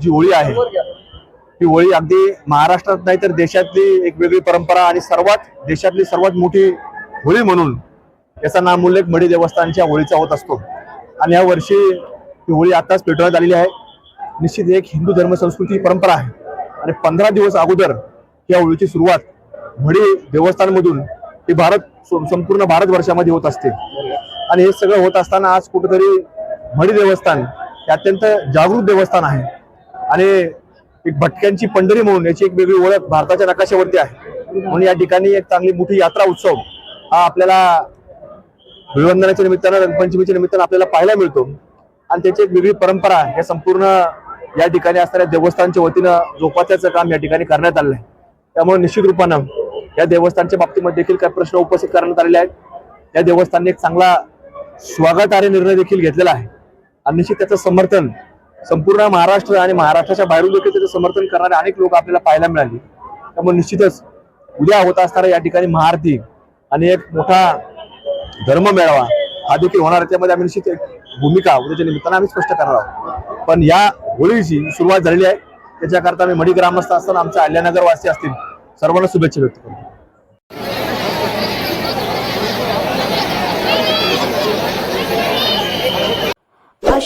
जी होळी आहे. ही होळी अगदी महाराष्ट्रात नाही तर देशातली एक वेगळी परंपरा आणि सर्वात देशातली सर्वात मोठी होळी म्हणून याचा नामोल्लेख मढी देवस्थानच्या होळीचा होत असतो. आणि या वर्षी ही होळी आताच पेटवण्यात आलेली आहे. निश्चित एक हिंदू धर्म संस्कृती परंपरा आहे. आणि पंधरा दिवस अगोदर या होळीची सुरुवात मढी देवस्थानमधून ही भारत संपूर्ण भारतवर्षामध्ये होत असते. आणि हे सगळं होत असताना आज कुठेतरी मढी देवस्थान हे अत्यंत जागृत देवस्थान आहे. आणि एक भटक्यांची पंढरी म्हणून याची एक वेगळी ओळख भारताच्या नकाशावरती आहे. म्हणून या ठिकाणी एक चांगली मोठी यात्रा उत्सव हा आपल्याला अभिवंदनाच्या निमित्तानं रंगपंचमीच्या निमित्तानं आपल्याला पाहायला मिळतो. आणि त्याची एक वेगळी परंपरा या संपूर्ण या ठिकाणी असणाऱ्या देवस्थानच्या वतीनं जोपासायचं काम या ठिकाणी करण्यात आलं आहे. त्यामुळे निश्चित रूपानं या देवस्थानच्या बाबतीमध्ये देखील काही प्रश्न उपस्थित करण्यात आलेले आहेत. या देवस्थानने एक चांगला स्वागतार्ह निर्णय देखील घेतलेला आहे. आणि निश्चित त्याचं समर्थन संपूर्ण महाराष्ट्र आणि महाराष्ट्राच्या बाहेरून देखील त्याचं समर्थन करणारे अनेक लोक आपल्याला पाहायला मिळाले. त्यामुळे निश्चितच उद्या होत असणारा या ठिकाणी महाआरती आणि एक मोठा धर्म मेळावा हा देखील होणार आहे. त्यामध्ये आम्ही निश्चित एक भूमिका उद्याच्या निमित्तानं आम्ही स्पष्ट करणार आहोत. पण या होळीची सुरुवात झालेली आहे. त्याच्याकरता आम्ही मडी ग्रामस्थ असताना आमच्या अल्यानगरवासी असतील सर्वांना शुभेच्छा व्यक्त करतो.